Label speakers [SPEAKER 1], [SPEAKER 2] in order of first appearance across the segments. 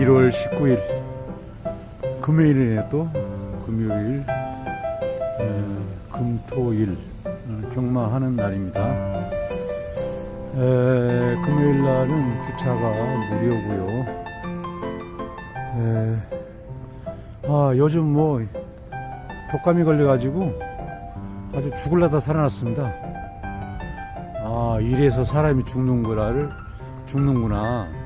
[SPEAKER 1] 1월 19일 금요일이네 또 금요일 어, 금토일 어, 경마하는 날입니다. 에, 금요일 날은 주차가 무료고요. 에, 아 요즘 뭐 독감이 걸려가지고 아주 죽을라다 살아났습니다. 아 이래서 사람이 죽는구나를 죽는구나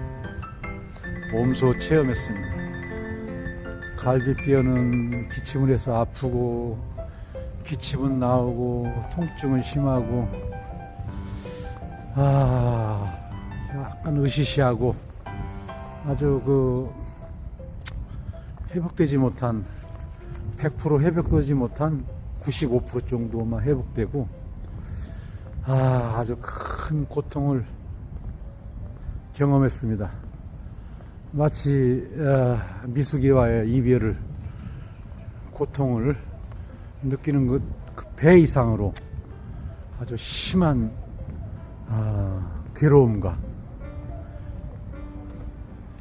[SPEAKER 1] 몸소 체험했습니다. 갈비뼈는 기침을 해서 아프고 기침은 나오고 통증은 심하고 아 약간 으시시하고 아주 그 회복되지 못한 100% 회복되지 못한 95% 정도만 회복되고 아 아주 큰 고통을 경험했습니다. 마치 아, 미숙이와의 이별을 고통을 느끼는 그배 이상으로 아주 심한 아, 괴로움과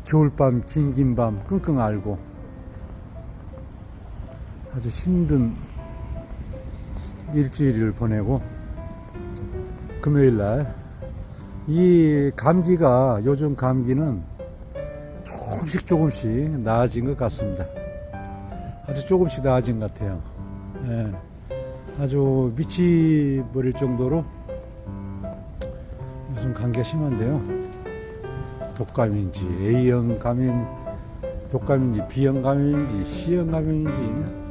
[SPEAKER 1] 겨울밤 긴긴 밤 끙끙 앓고 아주 힘든 일주일을 보내고 금요일 날 이 감기가 요즘 감기는 조금씩 조금씩 나아진 것 같습니다. 아주 조금씩 나아진 것 같아요. 예. 아주 미치버릴 정도로 요즘 감기가 심한데요. 독감인지 A형 감염, 독감인지 B형 감염인지 C형 감염인지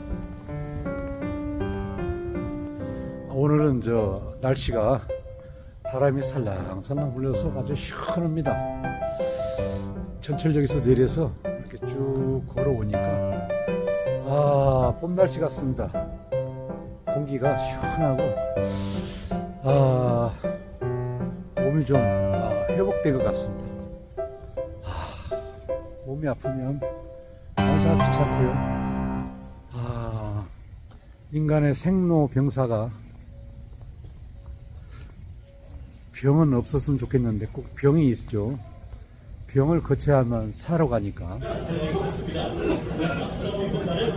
[SPEAKER 1] 오늘은 저 날씨가 바람이 살랑살랑 불려서 아주 시원합니다. 전철 역에서 내려서 이렇게 쭉 걸어오니까 아, 봄 날씨 같습니다. 공기가 시원하고 아, 몸이 좀 아, 회복된 것 같습니다. 아, 몸이 아프면 항상 귀찮고요. 아, 인간의 생로병사가 병은 없었으면 좋겠는데 꼭 병이 있죠. 병을 거쳐야만 살아 가니까.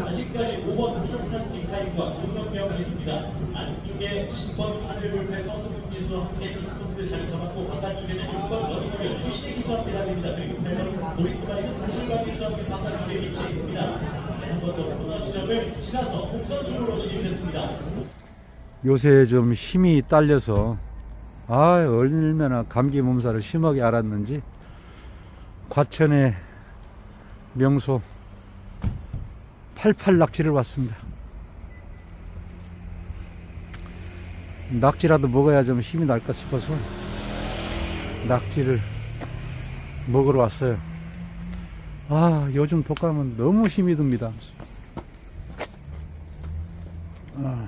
[SPEAKER 2] 아직까지 5번 한국산 뒷타임과 김덕배하고 있습니다. 안쪽에 10번 하늘볼패 서수국 지수와 함께 뒷코스 자리 잡았고 바깥쪽에는 6번 러닝을 조시대 기수와 함께 달립니다. 그리고 8번 보리스마리는 다실과 기수와 함께 바깥쪽에 위치해 있습니다. 한번더 코너 지점을 지나서 곡선 쪽으로 진입했습니다.
[SPEAKER 1] 요새 좀 힘이 딸려서 아 얼마나 감기 몸살을 심하게 앓았는지 과천의 명소 88 낙지를 왔습니다. 낙지라도 먹어야 좀 힘이 날까 싶어서 낙지를 먹으러 왔어요. 아 요즘 독감은 너무 힘이 듭니다. 아.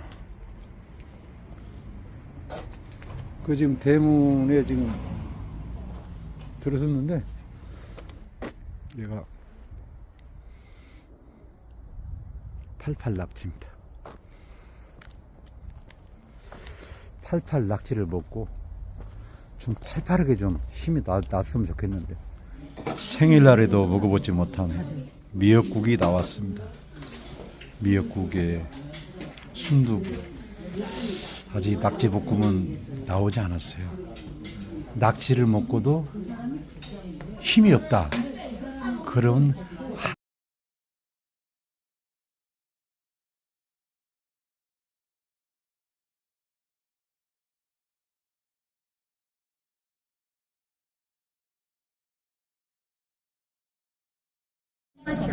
[SPEAKER 1] 그 지금 대문에 지금 들어섰는데 얘가 88 낙지입니다. 88 낙지를 먹고 좀 팔팔하게 좀 힘이 나, 났으면 좋겠는데 생일날에도 먹어보지 못한 미역국이 나왔습니다. 미역국에 순두부 아직 낙지 볶음은 나오지 않았어요. 낙지를 먹고도 힘이 없다. 그런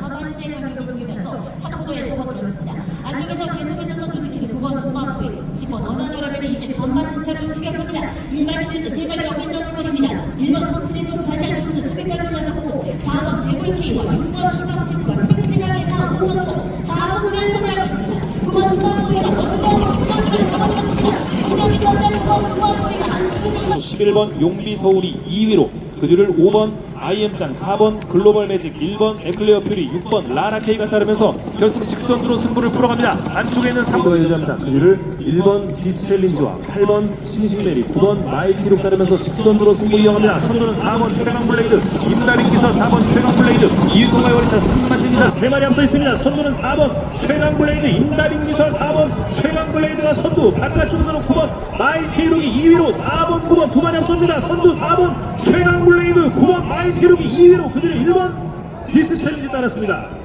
[SPEAKER 3] 화반시의 가격을 보면서 상부도에 접어들었습니다. 안쪽에서 계속해서 선두 지키는 9번 우마포이 10번 언어노라벨이 이제 반마 신차로 추격합니다. 1마지막에서 세 발이 어깨 썰어버립니다. 1번 성실의 또 다시 안쪽에서 300발을 올라섰고 4번 배불케이와 6번 희망친구가 팽팽하게 4호선으로 4번을 소개하고 있습니다. 9번 우마포이가 먼저 직선으로 잡아들었습니다. 이성이 선장 9번 우마포이가 안쪽에서
[SPEAKER 4] 11번 용비 서울이 2위로 그 뒤를 5번 IM짱, 4번 글로벌 매직, 1번 에클레어 퓨리, 6번 라나케이가 따르면서 결승 직선으로 승부를 풀어갑니다. 안쪽에 있는 3번 유지합니다. 그 뒤를 1번 디스챌린지와 8번 싱싱메리, 9번 마이티로 따르면서 직선으로 승부 이어갑니다. 선두는 4번 최강 블레이드, 임다린 기사 4번 최강 블레이드, 이유동의 월차 3마신 기사 3마리 앞서 있습니다. 선두는 4번 최강 블레이드, 임다린 기사 4번 최강 블레이드가 선두, 바깥쪽에서는 9번 마이티룩이 2위로 4번, 9번 두 마리 앞섭니다. 선두 4번 최강 블레이드, 9번 마이티 룩이 2위로 그들의 1번 디스 챌린지 따랐습니다.